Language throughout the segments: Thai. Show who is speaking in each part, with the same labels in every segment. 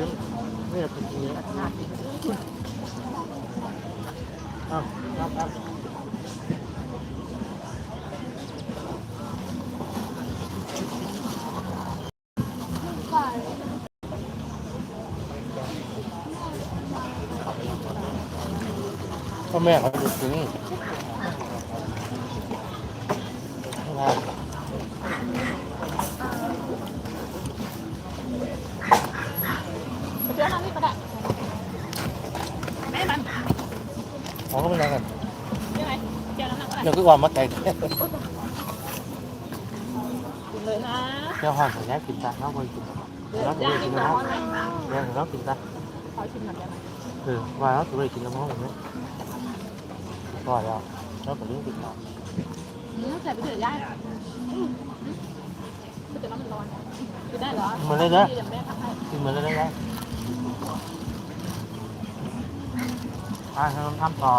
Speaker 1: ถึงไม่ยากกินเอะอ้าวครับครับพ่อแม่เขาดูถึงนะครับ
Speaker 2: เดี๋ยวน้ำนี่ก็ได้แม่มัน
Speaker 1: เขาก็ไม่รักกัน
Speaker 2: ยังไงเดี๋ยวน้ำก็ได้
Speaker 1: เดี๋ย ความมาไก่
Speaker 2: กินเลยนะ
Speaker 1: เดี๋ยวห่อนสัญญากินตาเขาเคยกินตา
Speaker 2: เดี๋ยว
Speaker 1: เราเค
Speaker 2: ย่าง
Speaker 1: ยกิ
Speaker 2: กิ
Speaker 1: น
Speaker 2: น
Speaker 1: แล้ว
Speaker 2: ร้อนไหม
Speaker 1: เดี๋ยวกินตา
Speaker 2: ขอชิมหน่อยได้ไหม
Speaker 1: คือว่าเราเคยกินแล้วมั้งเนี่ยก่อนแล้วเราก็เรื่องกินแล้ว
Speaker 2: เนื้อใส่ไปเถอะย่าก็จะน้ำมันร้อนกินได้เหรอ
Speaker 1: มันเลยนะกินเหมือนเลยได้อ่าทำทำต่อ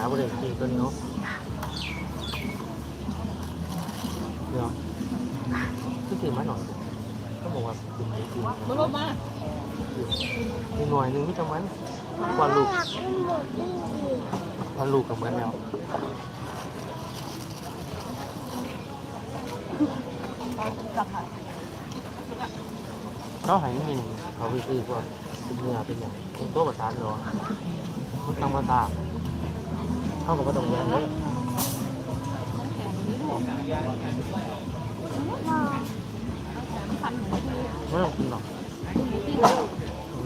Speaker 1: ผมผู้หาบริเวณกินตัวนี้เนาะเดี๋ยวก็กินมาหน่อยก็บอกว่ากินไม่กิน
Speaker 2: มันลดมา
Speaker 1: มีหน่วยหนึงที่จะมันกว่าลูกกว่าลูกกับเหมือนแล้ว
Speaker 2: จับค่ะ
Speaker 1: เขาใหายนี่มีเขาไปซื้อว่าเป็นเนื้อเป็นอย่างเป็นตัวประสานเหรอมันตั้งมาตา เข้าบอกว่าต้องแย่งเลยไม่ต้องกินหรอก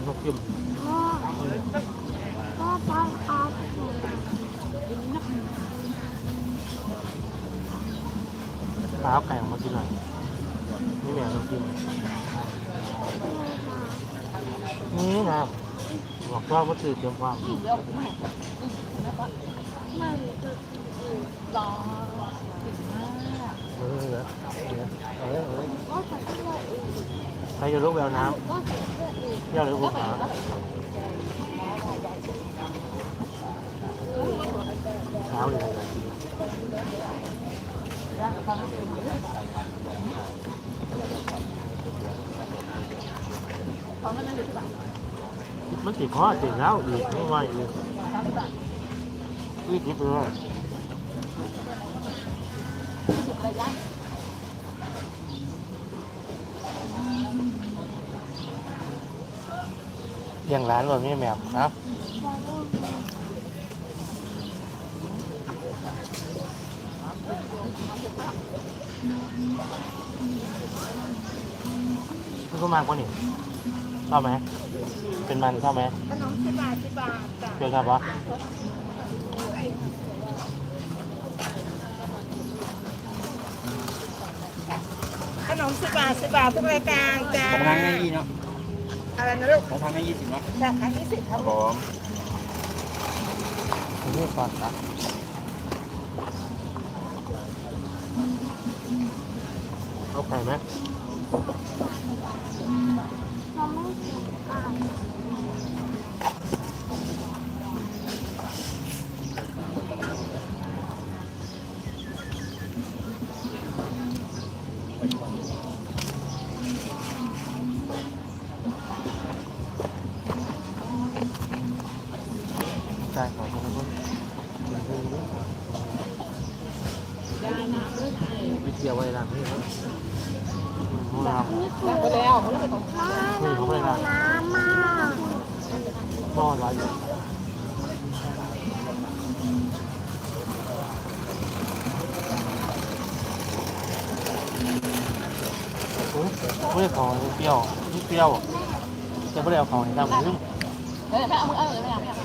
Speaker 1: นกยิ้มปลาเอาไก่ออกมากินหน่อยนี่แม่ต้องกินนี่นะบอกว่าว่าตื่นเตรียมความ
Speaker 2: อีกแล้วไม่แล้วก็ไม่รอถึงมาก
Speaker 1: เออเหรอเออเออใครจะลุกแววน้ำเที่ยวหรือหัวขาเช้าเลยนะ
Speaker 2: ของนั้นนั่นอยู่ที่บ้าน
Speaker 1: มันติดคอติดแล้วอีกไม่ไหวอีกอีกนิดเดี ยว
Speaker 2: ระยะ
Speaker 1: อย่างร้านแบบนี้แมวครับมันก็มากกว่านี่ชอบไหม เป็นมันชอบไหม
Speaker 2: ขนมสิบบาทสิบบาทจ้ะ
Speaker 1: เกี่ยวกับวะ
Speaker 2: นมสิบบาทสิบบาททุกรายการจ้า
Speaker 3: ของทางง่ายยี่เนาะ
Speaker 2: อะไรนะลูก
Speaker 3: ของทางง่ายยี่สิบเนาะ
Speaker 2: จากอันนี้สิบครับ
Speaker 3: ผม
Speaker 1: ผมเรียกก่อนครับเอาไก่ไหมใช่ขอบคุณครับ
Speaker 2: ได้นะ
Speaker 1: ไปเที่ยวไว้ร้านนี้ครับอืมเรา
Speaker 2: แล้วไปแล้วมันเป็นของ
Speaker 1: นี่เขาไปร้านนอนไว้อยู่โอ้ยไม่ได้ของเป รี้ยวนี่เปรี้ยวจะไม่ได้เอาของให้ทำลืม
Speaker 2: เออไม่เอาเออไม่เอาไม่เอา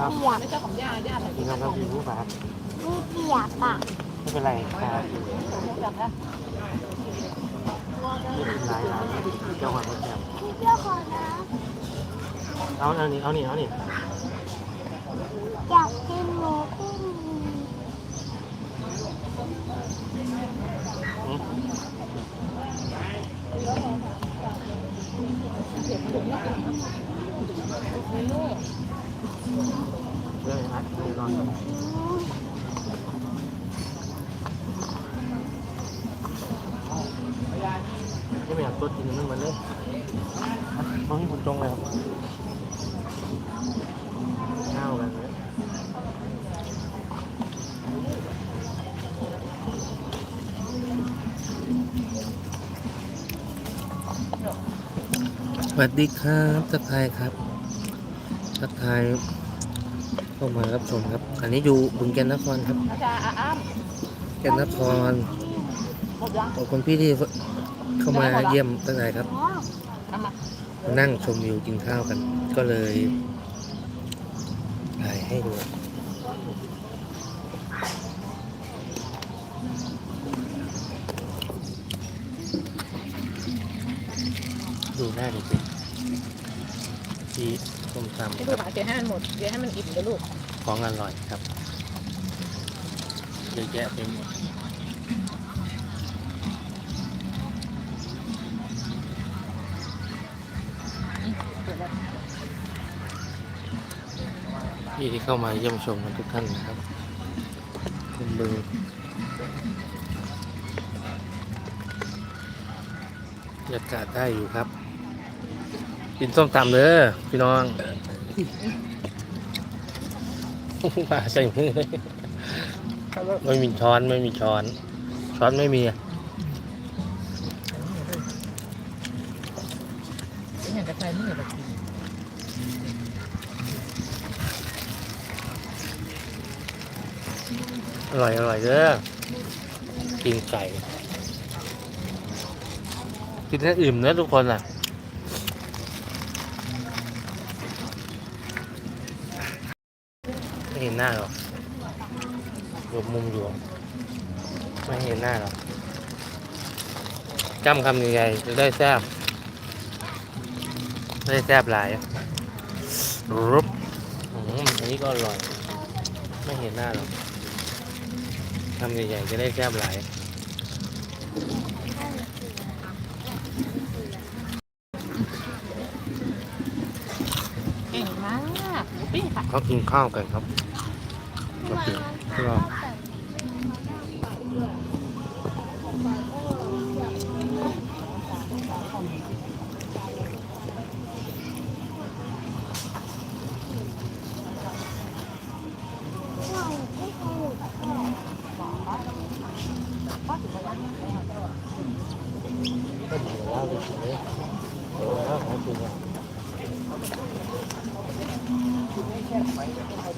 Speaker 1: ครับ
Speaker 2: ไม่ใช่ของย่าย่าแต่
Speaker 1: กินแล้วก็มีรูปแบบ
Speaker 4: ม่เปียกอะ
Speaker 1: ไม่เป็นไรครับ
Speaker 2: จับนะ
Speaker 1: ไม่เป็นไรนะเจ้าหวานมาแจม
Speaker 4: เจ้าของนะ
Speaker 1: เอาเอานี่เอานี่เอานี่
Speaker 4: อยากกินหมูกุ้ง
Speaker 1: เรื่องอะไรเรื่องอะไรไม่อยากตัวจริงนั่นมันเลยต้องให้คนจงเลยครับ วัสดีครับทักทายครับทักทายเข้ามารับชมครับ อันนี้อยู่บึงแก่นนครครับ
Speaker 2: อาจารย์อาอ้าม
Speaker 1: แก่นนคร
Speaker 2: หมดยัง
Speaker 1: ขอบคุณพี่ที่เข้ามาเยี่ยมทักทายครับ
Speaker 4: อ๋อ
Speaker 2: เอามา
Speaker 1: มานั่งชมวิวกินข้าวกัน ก็เลยถ่ายให้ดูดูหน้าเด็ก ๆที่ส้มตำ
Speaker 2: ให้
Speaker 1: ค
Speaker 2: ดู
Speaker 1: รับ
Speaker 2: หาเกให้มันหมดเกให้มันอิ่มเลยลูก
Speaker 1: ของอร่อยครับเยอะแยะไปหมดพี่ที่เข้ามาเยี่ยมชมกันทุกท่านนะครับคุณบึงบรรยากาศได้อยู่ครับ กินส้มตำเด้อพี่น้องมาใส่มือเลยไม่มีช้อนไม่มีช้อน ช้อนไม่มีอะ
Speaker 2: เห็นกระชายนี่แบบ
Speaker 1: อร่อยอร่อยเด้อกินไก่กินให้อิ่มนะทุกคนอะ ไม่เห็นหน้าหรอกหลบมุมอยู่ ไม่เห็นหน้าหรอกจำคำใหญ่ๆจะได้แซ่บได้แซ่บหลายรุบอืมอันนี้ก็อร่อย ไม่เห็นหน้าหรอกคำใหญ่ๆจะได้แซ่บหลาย
Speaker 2: เก่งมากหมูปิ้งค่ะ
Speaker 1: เขากินข้าวกันครับ ก็กินก็ ก็ดีแล้วดีเลยเดี๋ยวแล้วของจริงอะ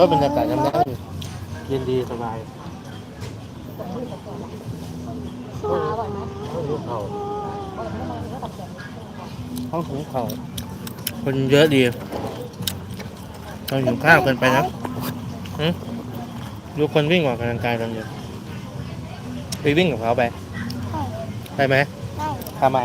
Speaker 1: อ
Speaker 2: อ
Speaker 1: บรรยากาศยามนั้นเย็นดีสบาย
Speaker 2: ชาอร่อยไหม
Speaker 1: ห้องหุงเขา
Speaker 2: อร่อยไหมเนื้อตับแข็ง
Speaker 1: ห้องหุงเขาคนเยอะดีเราหิวข้าวเกินไปนะหึดูคนวิ่งออกกำลังกายกันอยู่ไปวิ่งกับเขาไป ไปไหม
Speaker 4: ได้
Speaker 1: ทำไม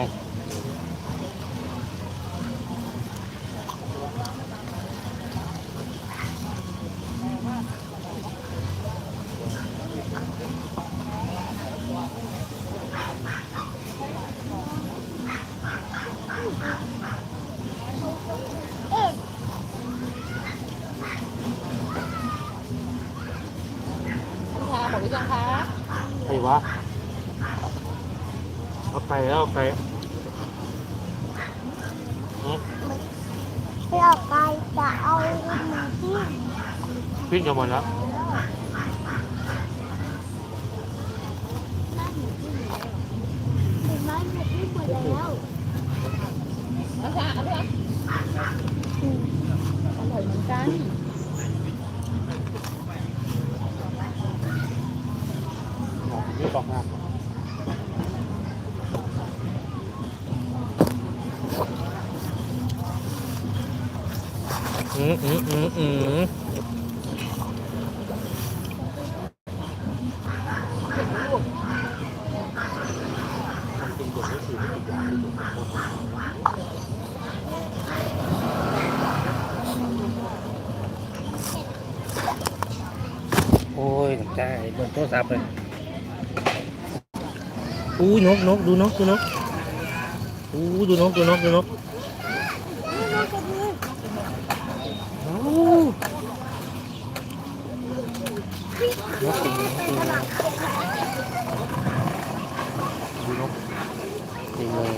Speaker 2: ชาหมดหรือยังคะ
Speaker 1: ไปวะเอาไปแล้วเอาไปหึ
Speaker 4: ไม่ออกไปจะเอาหมูที่
Speaker 1: วิ่งกันหมดแล้ว
Speaker 2: ออก
Speaker 1: มาอืมอืมอืมอืมโอ้ยใจบนโทรศัพท์เลย นกนกดูนกดูนกอู้ดูนกดูนกดูนกนกดูนกจริงเลย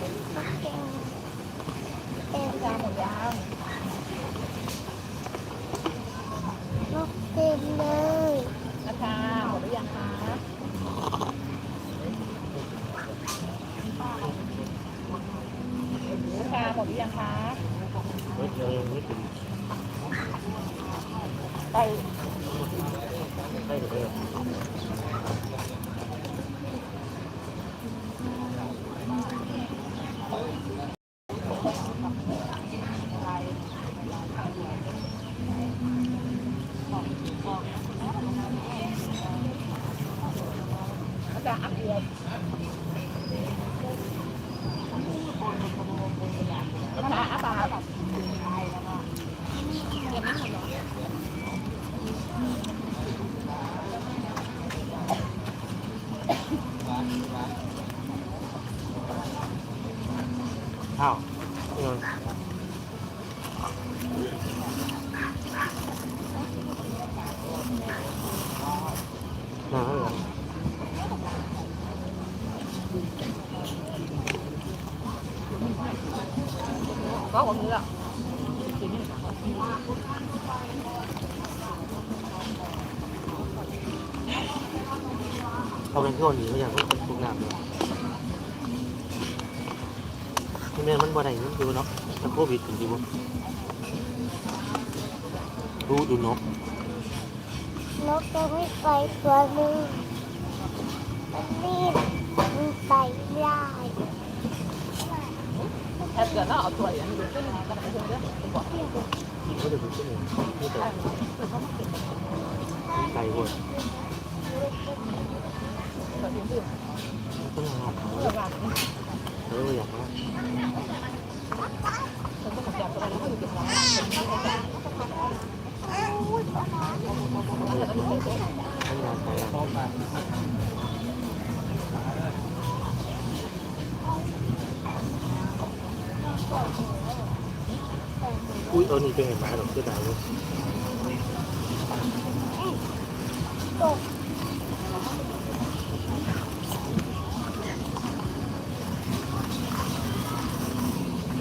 Speaker 4: นกเต็มเลย
Speaker 2: นะคะหมดหรือยังคะค่ะ หมดหรือยังคะ
Speaker 1: เฮ้ยยังไม่ถึง
Speaker 2: ไป
Speaker 1: ใกล้ถึงแล้ว
Speaker 2: อาจารย์อัพเดียวนะคะอัพปากยังไม่หมดหรอ
Speaker 1: ข้าว อืมน้ำเหรอ
Speaker 2: ก็ของนี้ แหละ
Speaker 1: เขาเป็นคนหนีมาอย่างพวกทุกน้ำเลยที่แม่มันบ่ได้เงินดูเนาะแต่โควิดถึงดีบ่ดูดูนก
Speaker 4: นกจะไม่ไปตัวหนึงมันรีบมันไปไม่ได้
Speaker 2: แค่เกิดแล้วเอาตัวอย่างนี้ขึ้นกระดาษเพื่อนเด้อบอก
Speaker 1: กินเขาจะดูขึ้นเลยนี่แต่ไก่หัว
Speaker 2: ตัวที่ดื่ม
Speaker 1: ต้องหาเขา
Speaker 2: เพื่อว่า
Speaker 1: เอออยากมา
Speaker 2: ฉันต้องจับตัวแล้วก็อยู่ตรงนั้น
Speaker 1: ท่านยาใจอะอุ้ยเอานี่เป็นไง หมาหรอกเสื้อดาวเลย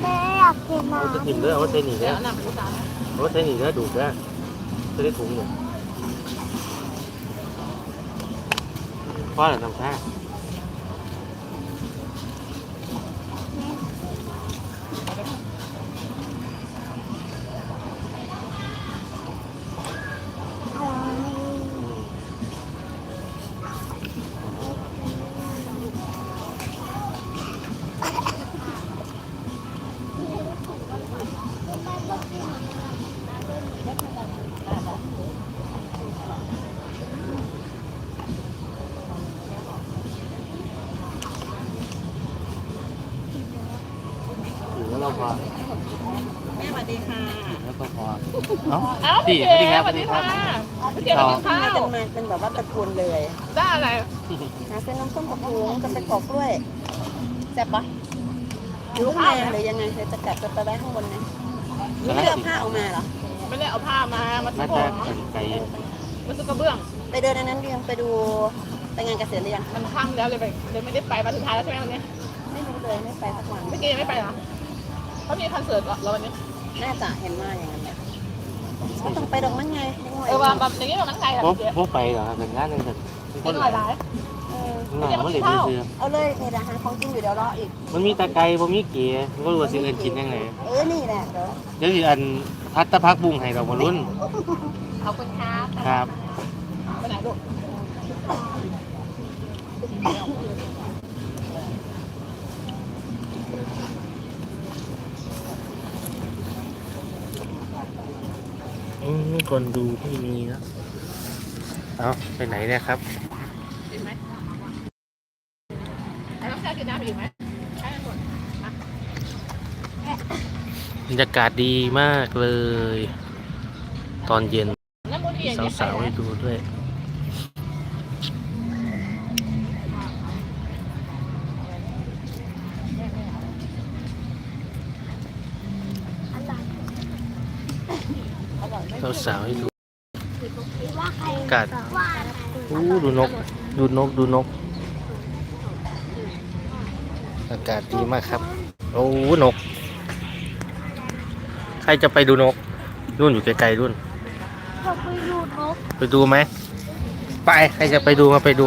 Speaker 4: แม่อยากกิน
Speaker 1: เอาจะ
Speaker 4: น้ำ
Speaker 1: กินเด้อเอาใส่หนี
Speaker 2: เดี๋
Speaker 1: เด้
Speaker 2: ย
Speaker 1: อ
Speaker 2: วนั่งไปตาม
Speaker 1: เอาใส่หนีเด้อดูดเด้อจะได้ถุงเนี่ยพ่อหรือทำท่ พอ
Speaker 2: แม่สวัสดีค่ะ
Speaker 1: แล้วก็พอเอ้า
Speaker 2: อ้าว
Speaker 1: ดี
Speaker 2: พี่
Speaker 1: ส
Speaker 2: เก๋
Speaker 1: วัสดีครับ
Speaker 2: ส
Speaker 1: ส
Speaker 2: วั
Speaker 1: วั
Speaker 2: ส
Speaker 1: ส
Speaker 2: ดี
Speaker 1: ดีค
Speaker 2: ค่ะ
Speaker 1: รับ
Speaker 2: พี่เก๋มากินข้าว
Speaker 3: เป็นมาเป็นแบบว่าตระกูลเลย
Speaker 2: ได้อะไร
Speaker 3: หาเส้นน้ำส้มกับพุงจะไปกรอกกล้วยแซ่บปะอยู่ข้างในหรือยังไงเดี๋ยวจะกลับจะไปไว้ข้างบนไงนี่ไม่ได้เอาผ้าออกมาเหรอ
Speaker 2: ไม่ได้เอาผ้ามามาทุ
Speaker 1: น่า
Speaker 2: บผ
Speaker 1: จะ
Speaker 2: ม
Speaker 1: เป็นไก่
Speaker 2: มาทุบกระเบื้อง
Speaker 3: ไปเดินอันนั้นเรียงไปดูไปงานเกษตรหรือยัง
Speaker 2: มันค่ำแล้วเลยไปเลยไม่ได้ไปวันสุดท้ายแล้วใช่ไหมวันนี้
Speaker 3: ไม่รู้เลยไม่ไปสักวัน
Speaker 2: เมื่อกี้ยังไม่ไปเหรอ เขามีคอนเสิร์ตเหรอวันนี้
Speaker 3: น่าจะเห็นมาอย่างนั้นแหละก็ต้องไปดอกมันไง
Speaker 2: เออว่าแบบอย่างนี้แบบนั้นไงอะ
Speaker 1: พวก
Speaker 2: พี่เก๋
Speaker 1: พวกไปเหรอเป็นงานหนึ่งกันค
Speaker 2: เป็น
Speaker 1: น
Speaker 2: หลายหลาย
Speaker 3: เออ
Speaker 1: หน่อยมันเลยซื้อ
Speaker 3: เอาเลยนี่นะหาของกินอยู่เดี๋ยวรออีก
Speaker 1: มันมีตะไคร้บ่มีเกี๊ยก็รู้ว่าสิเอิ้นกินยังไง
Speaker 3: เออนี่แหละเดี๋ยว
Speaker 1: เดี๋ยวสิอันพัดตะพักบุ้งให้เราบ่รุ่น
Speaker 2: ขอบคุณครับ
Speaker 1: ครับ
Speaker 2: ไปไหนลูก
Speaker 1: อืม คนดูไม่มีแล้วเอาไปไหนเนี่ยครับ
Speaker 2: กินไหมแล้วต้องใช้กินน้ำอีกไหมใช้หมด
Speaker 1: บรรยากาศดีมากเลย ตอนเย็น
Speaker 2: น้ำมันเอียง
Speaker 1: สาวๆให้ดูด้วย สาวๆให้ดู
Speaker 4: ว่าใคร
Speaker 1: อากาศ
Speaker 4: ว่า
Speaker 1: อู้ดูนก ดูนก ดูนก อากาศดีมากครับ โอ้นก ใครจะไปดูนก รุ่นอยู่ไกลๆรุ่น
Speaker 4: เขาไปดูนก
Speaker 1: ไปดูไหม ไป ใครจะไปดูมาไปดู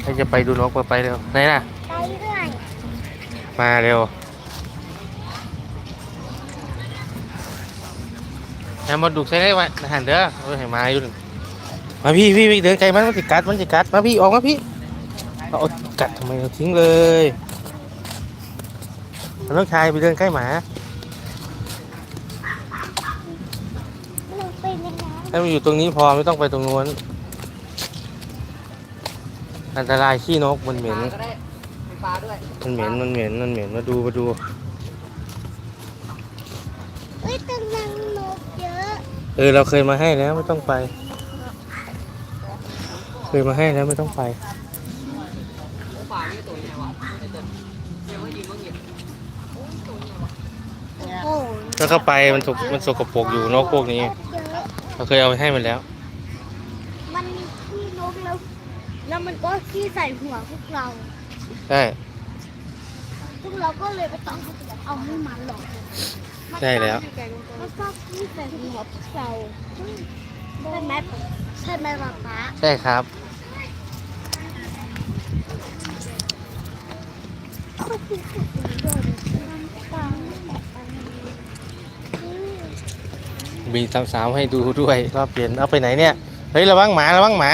Speaker 1: ใครจะไปดูนกมาไปเร็วไหนน่ะ
Speaker 4: ไปเรื่อย
Speaker 1: มาเร็ว แอมมาดูใส่ได้ไหมอาหารเด้อเอาไปให้มาอยู่นั่นมาพี่พี่พี่เดินไกลมันมันจะกัดมันจะกัดมาพี่ออกมาพี่เอาเอากัดทำไมเราทิ้งเลยมันต้องชายไปเดินใกล้หมา
Speaker 4: ลงไปในน้
Speaker 1: ให้มันอยู่ตรงนี้พอไม่ต้องไปตรงนู้นอันตรายขี้นกมันเหม็น
Speaker 3: ก็ได้มีปลาด้วย
Speaker 1: มันเหม็น มันเหม็น มันเหม็น มาดู มาดูำ
Speaker 4: เอ้ยตรงนั้นนกเยอะ
Speaker 1: เออเราเคยมาให้แล้วไม่ต้องไป เคยมาให้แล้วไม่ต้องไป
Speaker 3: ปลานี่ตัวใหญ่วะเดี๋ยวว่ายิงว่าหยิบ
Speaker 4: โอ้โห
Speaker 1: ถ้าเข้าไปมันถูกมันสกปรกอยู่นกพวกนี้
Speaker 4: เยอะ
Speaker 1: เราเคยเอาไปให้มันแล้ว
Speaker 4: มันมีขี้นกแล้ว แล้วมันก็ขี้ใส่หัวพวกเรา
Speaker 1: ใช่
Speaker 4: พวกเราก็เลยไปต้องเอาให้มันหรอก
Speaker 1: ใช่แล้ว
Speaker 4: มันก็ขี้ใส่หัวพวกเราใช่ไหมใช่ไหมป๊าป๊า
Speaker 1: ใช่ครับ
Speaker 4: ก็คือขุดดินโดนน้ำตาลแบบนี้
Speaker 1: มีสาวๆให้ดูด้วยรอบเปลี่ยนเอาไปไหนเนี่ย เฮ้ยระวังหมาระวังหมา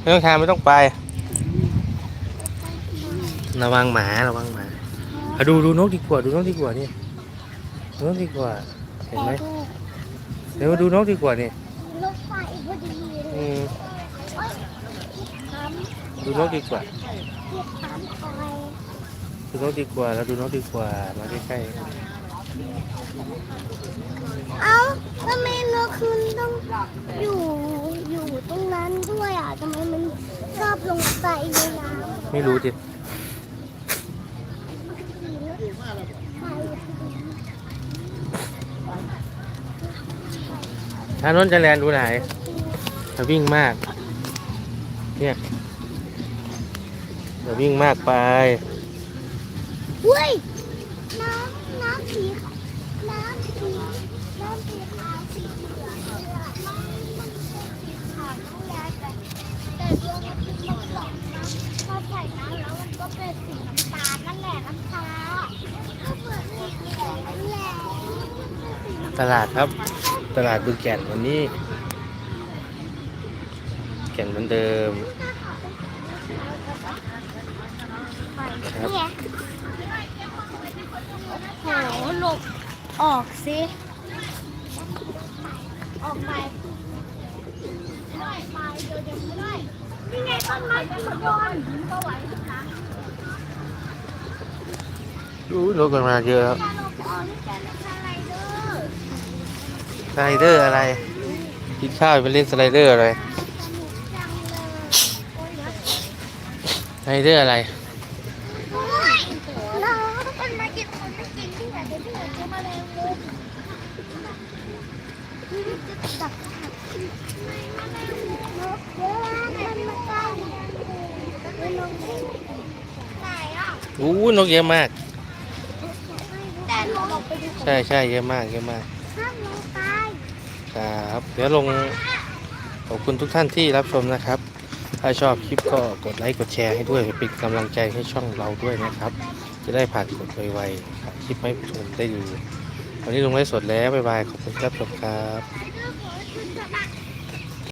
Speaker 1: ไม่ต้องทานไม่ต้องไประวังหมาระวังหมาเอาดูดูนกดีกว่าดูนกดีกว่านี่ ดูนกดีกว่า เห็นไหมเดี๋ยวมาดูนกดีกว่านี่
Speaker 4: รถไฟพอดีเล
Speaker 1: อื
Speaker 4: ย
Speaker 1: ม
Speaker 4: เอ้ยทำ
Speaker 1: ดูนกดีกว่า
Speaker 4: เก็บทำไป
Speaker 1: ดูนกดีกว่าแล้วดูนกดีกว่ามาใกล้
Speaker 4: เอ้าทำไมนกคุณต้องอยู่อยู่ตรงนั้นด้วยอะทำไมมันชอบลงไปในน้ำ
Speaker 1: ๆไม่รู้ดิ
Speaker 4: ไป
Speaker 1: ถนนจะแลนดูไหนจะวิ่งมาก เนี่ยจะวิ่งมากไป
Speaker 4: เฮ้ยน้ำน้ำสีน้ำสีน้ำสีขาวสีเหลืองเหลืองมันมันสีขาวน้ำยาแต่แต่ดวงอาทิตย์มันส่องน้ำพอใส่น้ำแล้วมันก็เป็นสีน้ำตาลนั่นแหละน้ำตาลก็เหมือนสีแดงนั่นแหละ
Speaker 1: ตลาดครับ ตลาดบึงแก่นวันนี้ แก่นเหมือนเดิมครับ
Speaker 4: เนี่ยโหหลบออกสิออกไปไม่ไปเดี๋ยวเดี๋ยวไม่ได้นี่ไงต้นไม้ต้นบอนก็ไหวนะ
Speaker 1: อู้รถกันมาเยอะแล้ว
Speaker 4: การลงออกนี่แกนอะไรเด้อ
Speaker 1: สไลเดอร์อะไร กินข้าวไปเล่นสไลเดอร์อะไร
Speaker 4: ส
Speaker 1: ไลเดอร์อะไร
Speaker 4: อู้นกเยอะมาก
Speaker 1: ใช่ใช่เยอะมากเยอะมาก ครับเดี๋ยวลงขอบคุณทุกท่านที่รับชมนะครับ ถ้าชอบคลิปก็กดไลค์กดแชร์ให้ด้วยเป็นกำลังใจให้ช่องเราด้วยนะครับ จะได้ผ่านกดไวๆคลิปไม่ผู้ชมได้ดูวันนี้ลงไลฟ์สดแล้วบ๊ายบายขอบคุณครับชมครับ